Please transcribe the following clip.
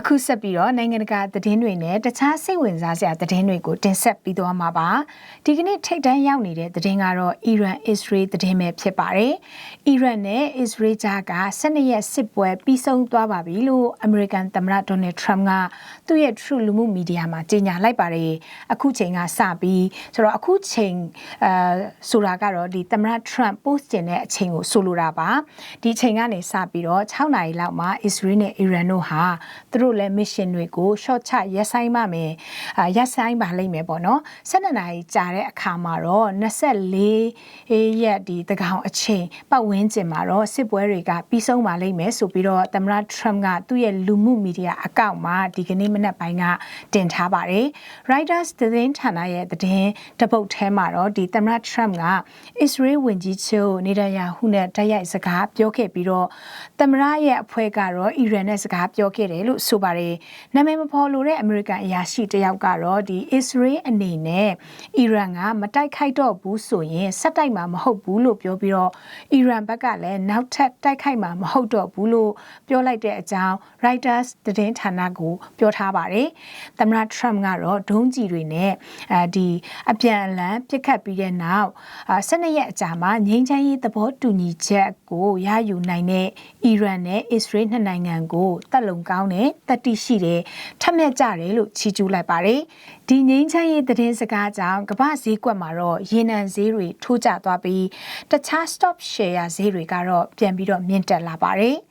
အခုဆက်ပြီးတော့နိုင်ငံတကာသတင်းတွေနဲ့တခြားစိတ်ဝင်စားစရာသတင်းတွေကိုတင်ဆက်ပြီးသွားမှာပါဒီကနေ့ထိတ်တန်းရောက်နေတဲ့သတင်းကတော့အီရန်အစ္စရေးသတင်းပဲဖြစ်ပါတယ်အီရန်နဲ့အစ္စရေးကြားက12ရက်စစ်ပွဲပြီးဆုံးသွားပါပြီလို့အမေရိကန်သမ္မတဒေါ်နယ်ထရမ့်ကသူ့ရဲ့ True လူမှုမီဒီယာမှာကြေညာလိုက်ပါတယ်အခုချိန်ကစပြီးဆိုတော့အခုချိန်အဲဆိုတာကတော့ဒီသမ္မတထရမ့် post တင်တဲ့အချိန်ကိုဆိုလိုတာပါဒီချိန်ကနေစပြီးတော့6နာရီလောက်မှာအစ္စရေးနဲ့အီရန်တို့ဟာသူတို့လည်း mission တွေကို short ချရက်ဆိုင်ပါမယ်အာရက်ဆိုင်ပါလိမ့်မယ်ပေါ့နော်12နာရီကြာတဲ့အခါမှာတော့24ရက်ဒီတကောင်အချိန်ပတ်ဝန်းကျင်မှာတော့စစ်ပွဲတွေကပြီးဆုံးပါလိမ့်မယ်ဆိုပြီးတော့သမ္မတ Trump ကသူ့ရဲ့လူမှုမီဒီယာအကောင့်မှာဒီကနေ့မနက်ပိုင်းကတင်ထားပါတယ် Reuters သတင်းဌာနရဲ့သတင်းတပုတ်ထဲမှာတော့ဒီသမ္မတ Trump ကအစ္စရေးဝန်ကြီးချုပ်နေတန်ယာဟုနဲ့တိုက်ရိုက်စကားပြောခဲ့ပြီးတော့သမ္မတရဲ့အဖွဲ့ကတော့အီရန်နဲ့စကားပြောခဲ့တယ်လို့ဆိုပါတယ်။နာမည်မဖော်လို့တဲ့အမေရိကန်အရာရှိတယောက်ကတော့ဒီအစ္စရေးအနေနဲ့အီရန်ကမတိုက်ခိုက်တော့ဘူးဆိုရင်ဆက်တိုက်မှာမဟုတ်ဘူးလို့ပြောပြီးတော့အီရန်ဘက်ကလည်းနောက်ထပ်တိုက်ခိုက်မှာမဟုတ်တော့ဘူးလို့ပြောလိုက်တဲ့အကြောင်း Reuters သတင်းဌာနကိုပြောထားပါတယ်။သမ္မတ Trump ကတော့ဒုံးကျည်တွေနဲ့အဲဒီအပြန်အလှန်ပြစ်ခတ်ပြီးတဲ့နောက်12ရက်အကြာမှာငြိမ်းချမ်းရေးသဘောတူညီချက်ကိုရယူနိုင်တဲ့အီရန်နဲ့အစ္စရေးနှစ်နိုင်ငံကိုတက်လုံကောင်းတဲ့တတိရှိတဲ့ထက်မြက်ကြတယ်လို့ချီးကျူးလိုက်ပါတယ်။ဒီငိမ့်ချမ်းရေးသတင်းစကားကြောင့်ကမ္ဘာဈေးကွက်မှာတော့ရေနံဈေးတွေထိုးကျသွားပြီးတခြား stop share ဈေးတွေကတော့ပြန်ပြီးတော့မြင့်တက်လာပါတယ်။